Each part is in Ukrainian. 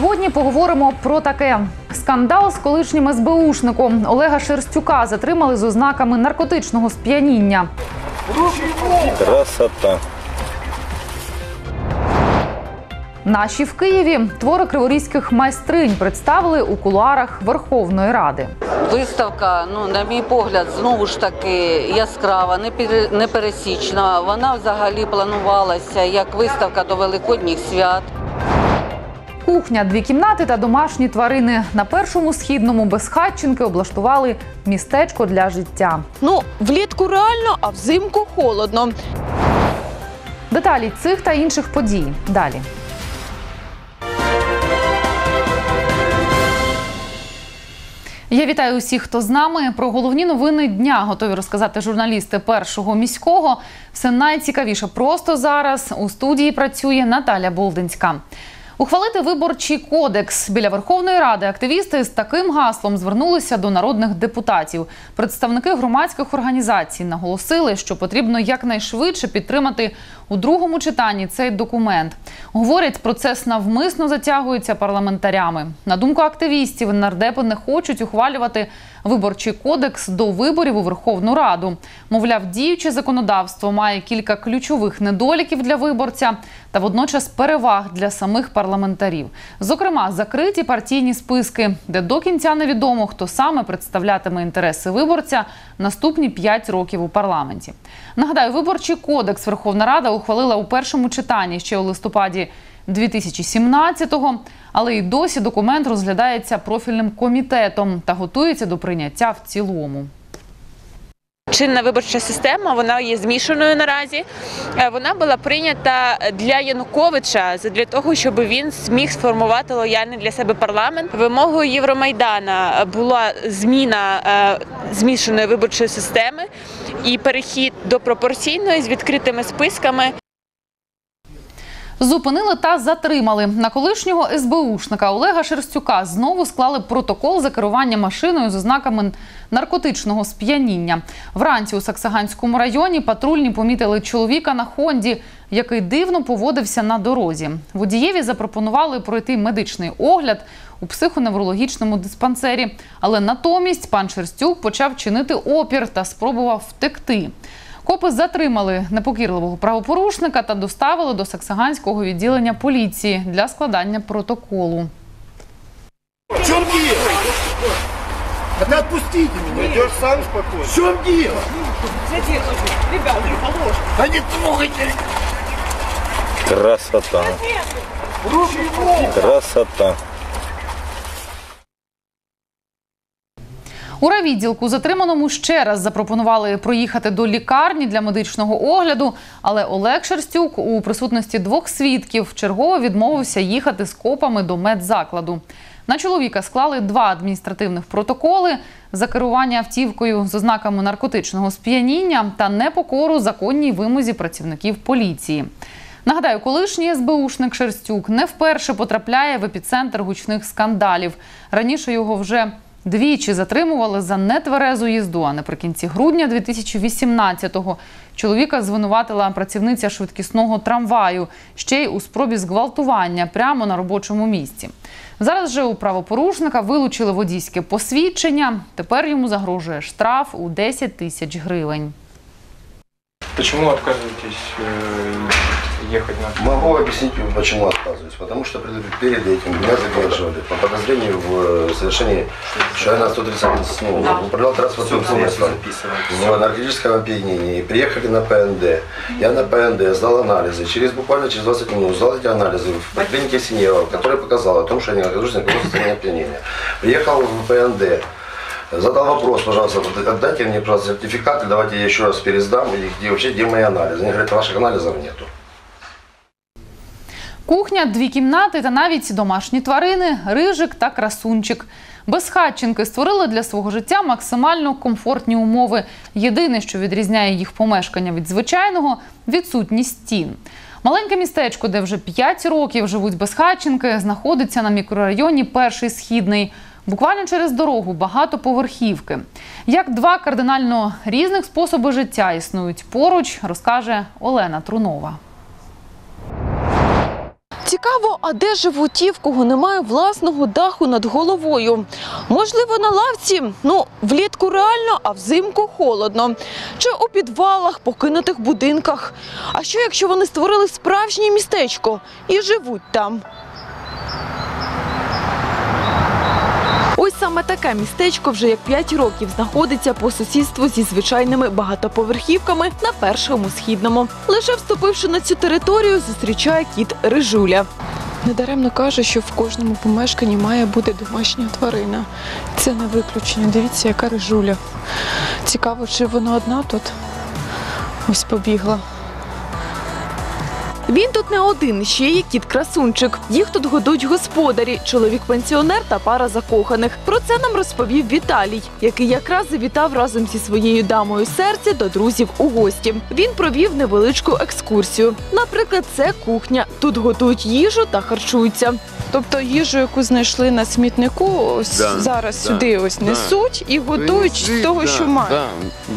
Сьогодні поговоримо про таке: скандал з колишнім СБУшником Олега Шерстюка затримали з ознаками наркотичного сп'яніння. Красота. Наші в Києві твори криворізьких майстринь представили у кулуарах Верховної Ради. Виставка, ну на мій погляд, знову ж таки яскрава, непер- непересічна. Вона взагалі планувалася як виставка до великодніх свят. Кухня, дві кімнати та домашні тварини на першому східному безхатченки облаштували містечко для життя. Ну, влітку реально, а взимку холодно. Деталі цих та інших подій далі. Я вітаю усіх, хто з нами. Про головні новини дня готові розказати журналісти першого міського. Все найцікавіше просто зараз. У студії працює Наталя Болдинська. Ухвалити виборчий кодекс біля Верховної Ради активісти з таким гаслом звернулися до народних депутатів. Представники громадських організацій наголосили, що потрібно якнайшвидше підтримати у другому читанні цей документ. Говорять, процес навмисно затягується парламентарями. На думку активістів, нардепи не хочуть ухвалювати виборчий кодекс до виборів у Верховну Раду. Мовляв, діюче законодавство має кілька ключових недоліків для виборця та водночас переваг для самих парламентарів. Зокрема, закриті партійні списки, де до кінця невідомо, хто саме представлятиме інтереси виборця наступні 5 років у парламенті. Нагадаю, виборчий кодекс Верховна Рада ухвалила у першому читанні ще у листопаді 2017-го, але й досі документ розглядається профільним комітетом та готується до прийняття в цілому. Чинна виборча система вона є змішаною наразі. Е, Вона була прийнята для Януковича для того, щоб він зміг сформувати лояльний для себе парламент. Вимогою Євромайдана була зміна е, змішаної виборчої системи і перехід до пропорційної з відкритими списками. Зупинили та затримали на колишнього СБУшника Олега Шерстюка. Знову склали протокол за керування машиною з ознаками наркотичного сп'яніння. Вранці у Саксаганському районі патрульні помітили чоловіка на Хонді, який дивно поводився на дорозі. Водієві запропонували пройти медичний огляд у психоневрологічному диспансері, але натомість пан Шерстюк почав чинити опір та спробував втекти. Копи затримали непокірливого правопорушника та доставили до Саксаганського відділення поліції для складання протоколу. В чем дело? Да отпустите меня. Идешь сам спокойно. В чем дело? Да не трогайте. Красота. Красота. У райвідділку затриманому ще раз запропонували проїхати до лікарні для медичного огляду, але Олег Шерстюк у присутності двох свідків чергово відмовився їхати з копами до медзакладу. На чоловіка склали два адміністративних протоколи за керування автівкою з ознаками наркотичного сп'яніння та непокору законній вимозі працівників поліції. Нагадаю, колишній СБУшник Шерстюк не вперше потрапляє в епіцентр гучних скандалів. Раніше його вже двічі затримували за нетверезу їзду. А наприкінці грудня 2018-го чоловіка звинуватила працівниця швидкісного трамваю ще й у спробі зґвалтування прямо на робочому місці. Зараз же у правопорушника вилучили водійське посвідчення. Тепер йому загрожує штраф у 10 тисяч гривень. Почему отказываетесь э, ехать на Могу объяснить, почему отказываюсь. Потому что пред- перед этим меня задерживали по подозрению в э, совершении члена 130 ну, управлял транспортным средством в наркотическом опьянении. Приехали на ПНД. Я на ПНД сдал анализы. Через буквально через 20 минут сдал эти анализы в клинике Синева, которая показала о том, что я не нахожусь на каком состоянии опьянения. Приехал в ПНД. Задал вопрос, пожалуйста, отдайте мне, пожалуйста, сертификат, и давайте я еще раз пересдам, и где вообще, где мои анализы. Они говорят, ваших анализов нету. Кухня, дві кімнати та навіть домашні тварини, рижик та красунчик. Безхатченки створили для свого життя максимально комфортні умови. Єдине, що відрізняє їх помешкання від звичайного відсутність стін. Маленьке містечко, де вже 5 років живуть безхатченки, знаходиться на мікрорайоні Перший Східний. Буквально через дорогу багатоповерхівки. Як два кардинально різних способи життя існують поруч, розкаже Олена Трунова. Цікаво, а де живуть ті, в кого немає власного даху над головою? Можливо, на лавці? Ну, влітку реально, а взимку холодно. Чи у підвалах, покинутих будинках? А що, якщо вони створили справжнє містечко і живуть там? Ось саме таке містечко вже як 5 років знаходиться по сусідству зі звичайними багатоповерхівками на першому східному. Лише вступивши на цю територію, зустрічає кіт Рижуля. Недаремно каже, що в кожному помешканні має бути домашня тварина. Це не виключення. Дивіться, яка рижуля. Цікаво, чи вона одна тут? Ось побігла. Він тут не один, ще є кіт красунчик. Їх тут годують господарі, чоловік-пенсіонер та пара закоханих. Про це нам розповів Віталій, який якраз завітав разом зі своєю дамою серця до друзів у гості. Він провів невеличку екскурсію. Наприклад, це кухня. Тут готують їжу та харчуються. Тобто їжу, яку знайшли на смітнику, ось Да, зараз да, сюди ось да. несуть і готують з того, да, що мають. Да,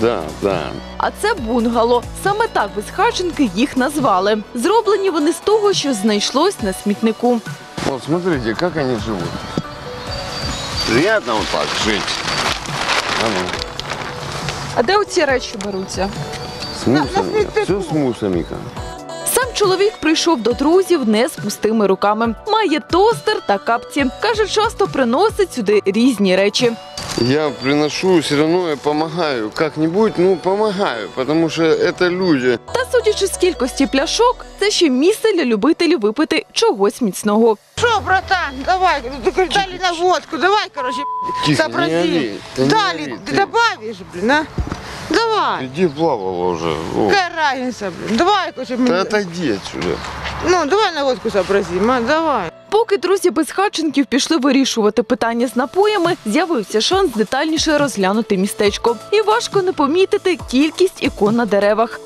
да, да. А це бунгало. Саме так безхатченки їх назвали. Зроблені вони з того, що знайшлось на смітнику. Вот смотрите, как они живут. Приятно вот так жить. А ну, А де оці речі беруться? с мусорами. Все с мусорами. Сам чоловік прийшов до друзів не з пустими руками. Має тостер та капці. Каже, часто приносить сюди різні речі. Я приношу, все равно я помогаю. Как-нибудь, ну, помогаю, потому что это люди. Та судячи з кількості пляшок, це ще місце для любителів випити чогось міцного. Что, братан, давай, ну, ты дали на водку, давай, короче, Тихо, сообрази. не ори. Да не дали, ори ты ты. добавишь, блин, а? Давай, Иди плавала уже. О. какая разница, блин, давай, короче, Да мне- отойди отсюда. ну, давай на водку сообразим, а, давай. Поки друзі безхатченків пішли вирішувати питання з напоями, з'явився шанс детальніше розглянути містечко. І важко не помітити кількість ікон на деревах.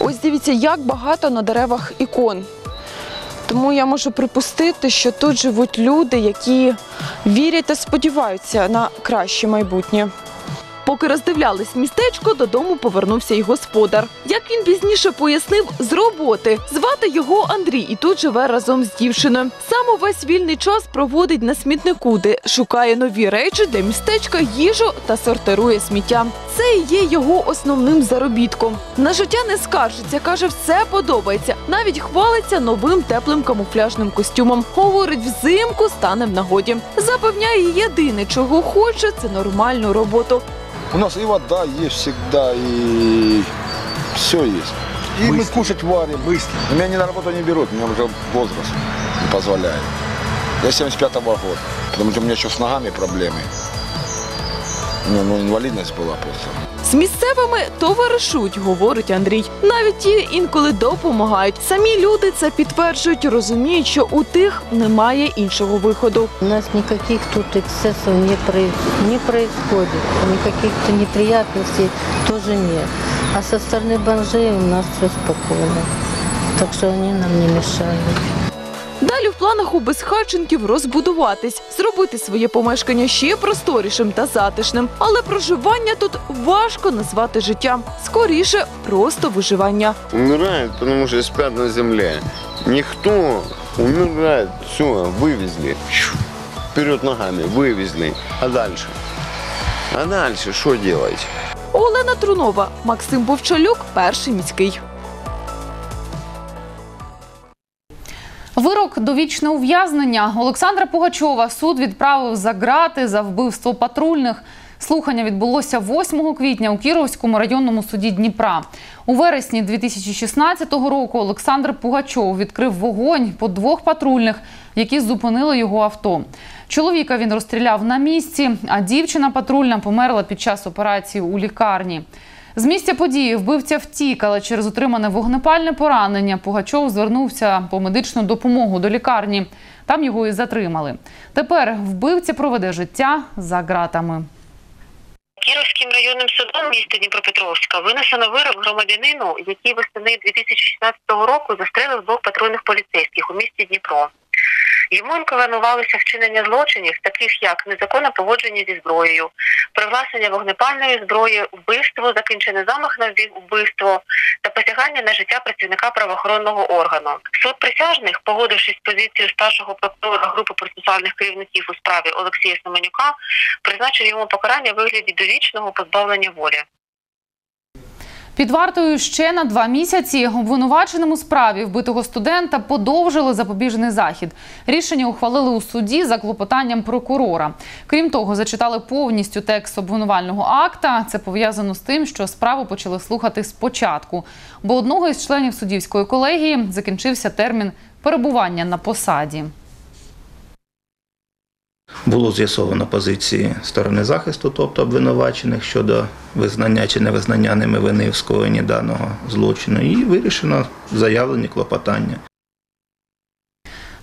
Ось дивіться, як багато на деревах ікон. Тому я можу припустити, що тут живуть люди, які вірять та сподіваються на краще майбутнє. Поки роздивлялись містечко, додому повернувся й господар. Як він пізніше пояснив, з роботи звати його Андрій і тут живе разом з дівчиною. Сам увесь вільний час проводить на смітнику, де шукає нові речі для містечка, їжу та сортирує сміття. Це і є його основним заробітком. На життя не скаржиться, каже, все подобається. Навіть хвалиться новим теплим камуфляжним костюмом. Говорить, взимку стане в нагоді. Запевняє, єдине, чого хоче, це нормальну роботу. У нас и вода есть всегда, и все есть. И мы кушать варим. Быстро. Меня не на работу не берут, у меня уже возраст не позволяет. Я 75-го года, потому что у меня еще с ногами проблемы. У меня ну, инвалидность была просто. З місцевими товаришують, говорить Андрій. Навіть ті інколи допомагають. Самі люди це підтверджують, розуміють, що у тих немає іншого виходу. У нас никаких тут эксцессов не, проис- не происходит, никаких-то неприятностей тоже нет. А со стороны бомжей у нас все спокойно, так что они нам не мешают. Далі планах у безхатченків розбудуватись, зробити своє помешкання ще просторішим та затишним. Але проживання тут важко назвати життям. Скоріше, просто виживання. Умирают, потому что спят на земле. Никто умирает. Все, вывезли. Щу. Вперед ногами, вывезли. А дальше? А дальше что делать? Олена Трунова, Максим Вовчалюк, перший міський. Вирок довічне ув'язнення Олександра Пугачова суд відправив за ґрати за вбивство патрульних. Слухання відбулося 8 квітня у Кіровському районному суді Дніпра. У вересні 2016 року Олександр Пугачов відкрив вогонь по двох патрульних, які зупинили його авто. Чоловіка він розстріляв на місці, а дівчина патрульна померла під час операції у лікарні. З місця події вбивця втік, але через отримане вогнепальне поранення Пугачов звернувся по медичну допомогу до лікарні. Там його і затримали. Тепер вбивця проведе життя за ґратами. Кіровським районним судом міста Дніпропетровська винесено вирок громадянину, який восени 2016 року застрелив двох патрульних поліцейських у місті Дніпро. Йому інкримінувалося вчинення злочинів, таких як незаконне поводження зі зброєю, привласнення вогнепальної зброї, вбивство, закінчений замах на вбивство та посягання на життя працівника правоохоронного органу. Суд присяжних, погодившись з позицією старшого прокурора групи процесуальних керівників у справі Олексія Семенюка, призначив йому покарання в вигляді довічного позбавлення волі. Під вартою ще на два місяці обвинуваченим у справі вбитого студента подовжили запобіжний захід. Рішення ухвалили у суді за клопотанням прокурора. Крім того, зачитали повністю текст обвинувального акта. Це пов'язано з тим, що справу почали слухати спочатку, бо одного із членів суддівської колегії закінчився термін перебування на посаді. Було з'ясовано позиції сторони захисту, тобто обвинувачених щодо визнання чи невизнання ними вини в скоєнні даного злочину, і вирішено заявлені клопотання.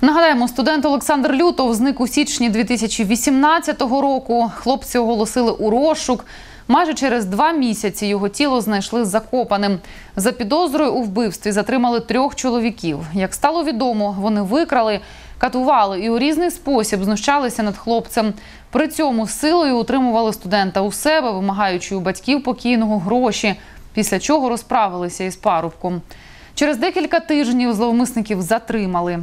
Нагадаємо, студент Олександр Лютов зник у січні 2018 року. Хлопці оголосили у розшук. Майже через два місяці його тіло знайшли закопаним. За підозрою у вбивстві затримали трьох чоловіків. Як стало відомо, вони викрали, катували і у різний спосіб знущалися над хлопцем. При цьому силою утримували студента у себе, вимагаючи у батьків покійного гроші, після чого розправилися із парубком. Через декілька тижнів зловмисників затримали.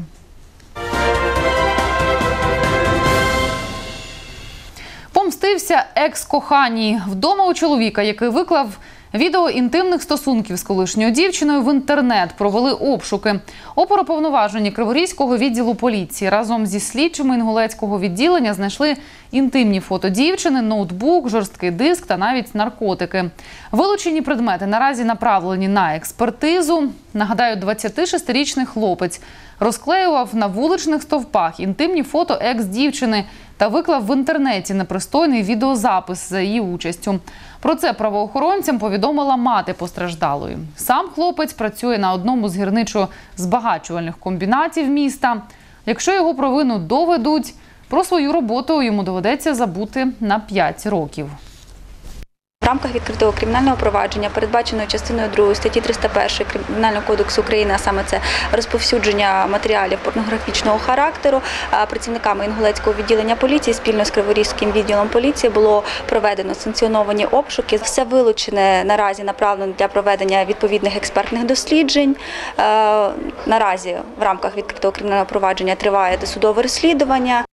Помстився екс-коханій. Вдома у чоловіка, який виклав відео інтимних стосунків з колишньою дівчиною в інтернет, провели обшуки. Оперуповноважені Криворізького відділу поліції разом зі слідчими інгулецького відділення знайшли інтимні фото дівчини, ноутбук, жорсткий диск та навіть наркотики. Вилучені предмети наразі направлені на експертизу. Нагадаю, 26-річний хлопець розклеював на вуличних стовпах інтимні фото екс-дівчини та виклав в інтернеті непристойний відеозапис за її участю. Про це правоохоронцям повідомила мати постраждалої. Сам хлопець працює на одному з гірничо-збагачувальних комбінатів міста. Якщо його провину доведуть, про свою роботу йому доведеться забути на 5 років. Рамках відкритого кримінального провадження, передбаченої частиною 2 статті 301 Кримінального кодексу України, а саме це розповсюдження матеріалів порнографічного характеру, працівниками інгулецького відділення поліції спільно з Криворізьким відділом поліції було проведено санкціоновані обшуки. Все вилучене наразі направлено для проведення відповідних експертних досліджень. Е, Наразі в рамках відкритого кримінального провадження триває досудове розслідування.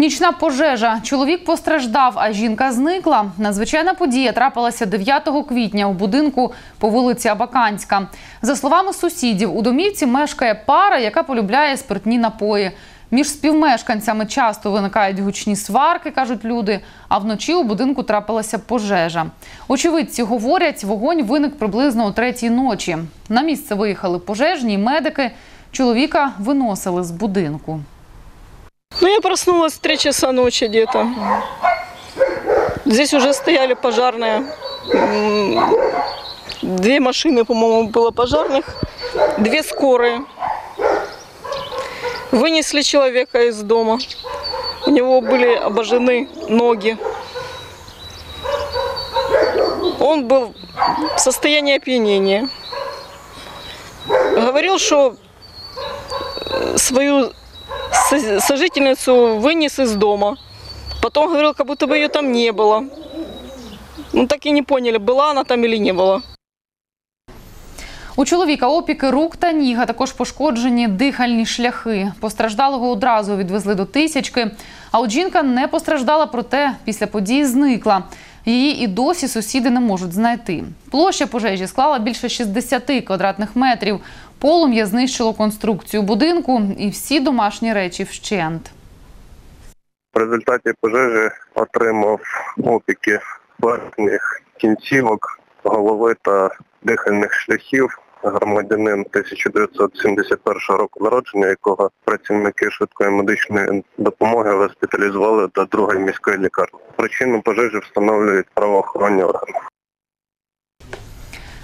Нічна пожежа. Чоловік постраждав, а жінка зникла. Надзвичайна подія трапилася 9 квітня у будинку по вулиці Абаканська. За словами сусідів, у домівці мешкає пара, яка полюбляє спиртні напої. Між співмешканцями часто виникають гучні сварки, кажуть люди. А вночі у будинку трапилася пожежа. Очевидці говорять, вогонь виник приблизно о третій ночі. На місце виїхали пожежні й медики. Чоловіка виносили з будинку. Ну, я проснулась в 3 часа ночи где-то. Здесь уже стояли пожарные. Две машины, по-моему, было пожарных. Две скорые. Вынесли человека из дома. У него были обожжены ноги. Он был в состоянии опьянения. Говорил, что э, свою сожительницу вынес из дома. Потом говорил, как будто бы ее там не было. Ну так и не поняли, была она там или не была. У чоловіка опіки рук та ніг, а також пошкоджені дихальні шляхи. Постраждалого одразу відвезли до тисячки. А от жінка не постраждала, проте після події зникла. Її і досі сусіди не можуть знайти. Площа пожежі склала більше 60 квадратних метрів. Полум'я знищило конструкцію будинку і всі домашні речі вщент. В результаті пожежі отримав опіки верхніх кінцівок, голови та дихальних шляхів. Громадянин 1971 року народження, якого працівники швидкої медичної допомоги госпіталізували до другої міської лікарні. Причину пожежі встановлюють правоохоронні органи.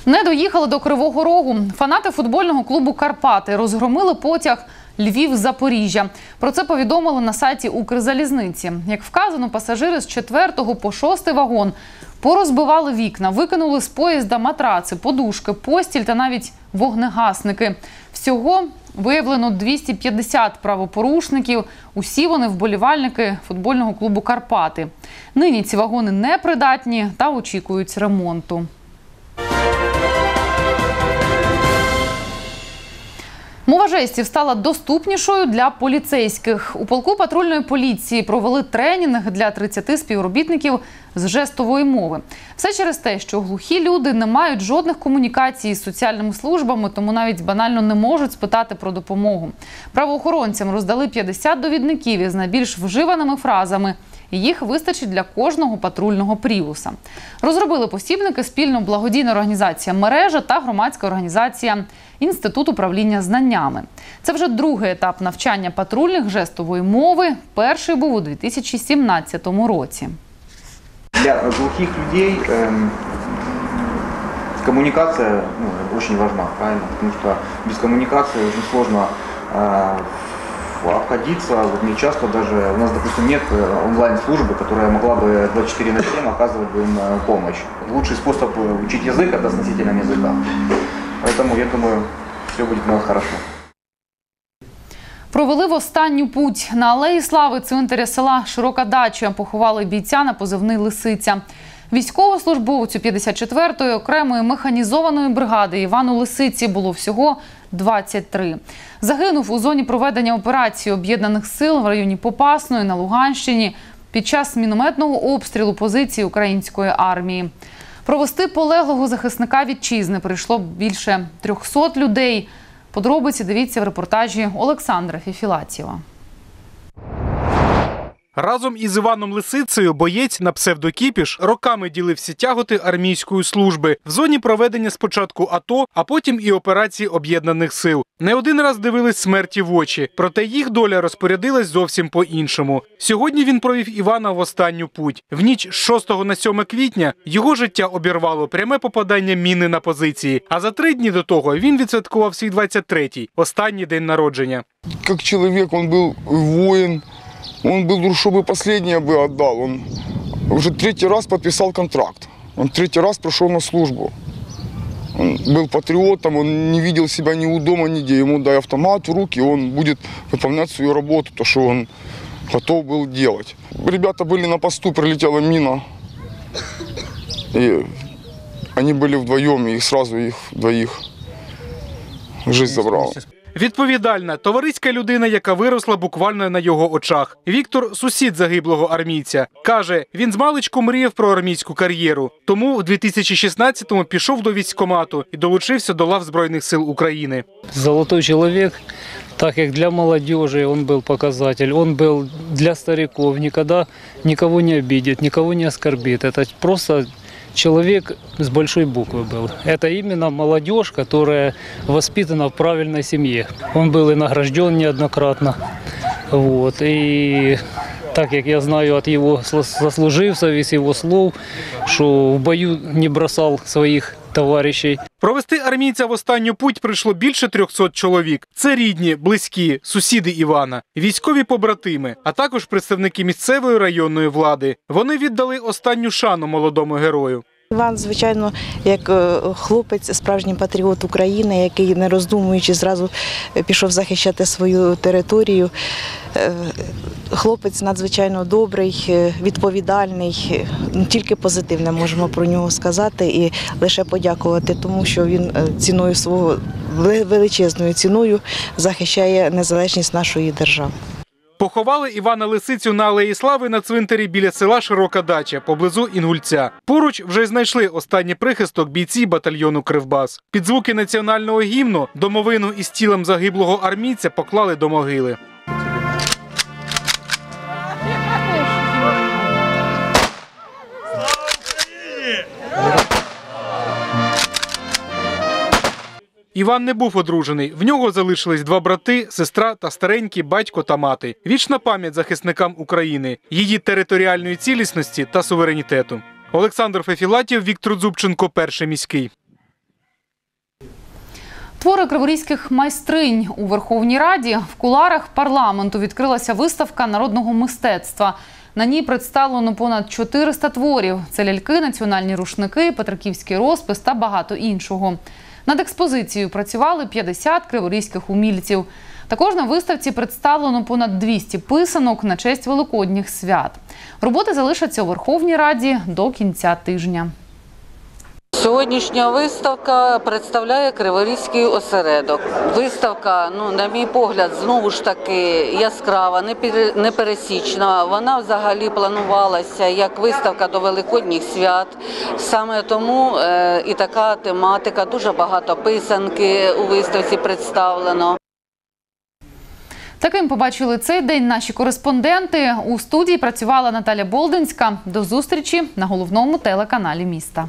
Не доїхали до Кривого Рогу. Фанати футбольного клубу Карпати розгромили потяг Львів-Запоріжжя. Про це повідомили на сайті Укрзалізниці. Як вказано, пасажири з 4 по 6 вагон порозбивали вікна, викинули з поїзда матраци, подушки, постіль та навіть вогнегасники. Всього Виявлено 250 правопорушників. Усі вони вболівальники футбольного клубу Карпати. Нині ці вагони непридатні та очікують ремонту. Мова жестів стала доступнішою для поліцейських. У полку патрульної поліції провели тренінг для 30 співробітників з жестової мови. Все через те, що глухі люди не мають жодних комунікацій з соціальними службами, тому навіть банально не можуть спитати про допомогу. Правоохоронцям роздали 50 довідників із найбільш вживаними фразами. Їх вистачить для кожного патрульного пріуса. Розробили посібники спільно благодійна організація мережа та громадська організація Інститут управління знаннями. Це вже другий етап навчання патрульних жестової мови. Перший був у 2017 році. Для глухих людей эм, коммуникация ну, очень важна, правильно? Потому что без коммуникации очень сложно э, обходиться. Вот не часто даже, у нас, допустим, нет э, онлайн-службы, которая могла бы 24 на 7 оказывать бы им э, помощь. Лучший способ э, учить язык – это с носителем языка. Поэтому, я думаю, все будет у нас хорошо. Провели в останню путь на алеї слави цвинтаря села Широка Дача. Поховали бійця на позивний Лисиця. Військовослужбовцю 54-ї окремої механізованої бригади Івану Лисиці було всього 23. Загинув у зоні проведення операції об'єднаних сил в районі Попасної на Луганщині під час мінометного обстрілу позиції української армії. Провести полеглого захисника вітчизни прийшло більше 300 людей. Подробиці дивіться в репортажі Олександра Фіфілатєва. Разом із Іваном Лисицею боєць на псевдокіпіш роками ділився тяготи армійської служби в зоні проведення спочатку АТО, а потім і операції об'єднаних сил. Не один раз дивились смерті в очі, проте їх доля розпорядилась зовсім по-іншому. Сьогодні він провів Івана в останню путь. В ніч з 6 на 7 квітня його життя обірвало пряме попадання міни на позиції. А за три дні до того він відсвяткував свій 23-й, останній день народження. Как человек, он был воин, он был, чтобы последнее бы отдал. Он уже третий раз подписал контракт. Он третий раз пришел на службу. Он был патриотом, он не видел себя ни у дома, нигде. Ему дай автомат в руки, он будет выполнять свою работу, то, что он готов был делать. Ребята были на посту, прилетела мина. И они были вдвоем, и сразу их двоих жизнь забрала. Відповідальна товариська людина, яка виросла буквально на його очах. Віктор сусід загиблого армійця. Каже, він з маличку мріяв про армійську кар'єру. Тому в 2016-му пішов до військкомату і долучився до лав Збройних сил України. Золотой человек, так как для молодежи он был показатель, он был для стариков, никогда никого не обидит, никого не оскорбит. Это просто человек с большой буквы был. Это именно молодежь, которая воспитана в правильной семье. Он был и награжден неоднократно. Вот. И так как я знаю от его сослуживцев, из его слов, что в бою не бросал своих товарищей. Провести армійця в останню путь прийшло більше 300 чоловік. Це рідні, близькі, сусіди Івана, військові побратими, а також представники місцевої районної влади. Вони віддали останню шану молодому герою. Іван, звичайно, як е, хлопець, справжній патріот України, який не роздумуючи зразу пішов захищати свою територію. Е, Хлопець надзвичайно добрий, е, відповідальний. Ну, Тільки позитивне можемо про нього сказати і лише подякувати, тому що він е, ціною свого величезною ціною захищає незалежність нашої держави. Поховали Івана Лисицю на Алеї Слави на цвинтарі біля села Широка Дача поблизу Інгульця. Поруч вже знайшли останній прихисток бійці батальйону Кривбас. Під звуки національного гімну домовину із тілом загиблого армійця поклали до могили. Іван не був одружений. В нього залишились два брати, сестра та старенький батько та мати. Вічна пам'ять захисникам України, її територіальної цілісності та суверенітету. Олександр Фефілатів, Віктор Зубченко, перший міський. Твори криворізьких майстринь у Верховній Раді в куларах парламенту відкрилася виставка народного мистецтва. На ній представлено понад 400 творів. Це ляльки, національні рушники, петриківський розпис та багато іншого. Над експозицією працювали 50 криворізьких умільців. Також на виставці представлено понад 200 писанок на честь великодніх свят. Роботи залишаться у Верховній Раді до кінця тижня. Сьогоднішня виставка представляє Криворізький осередок. Виставка, ну на мій погляд, знову ж таки яскрава, непер- непересічна. Вона взагалі планувалася як виставка до великодніх свят. Саме тому е, і така тематика. Дуже багато писанки у виставці представлено. Таким побачили цей день наші кореспонденти. У студії працювала Наталя Болдинська. До зустрічі на головному телеканалі міста.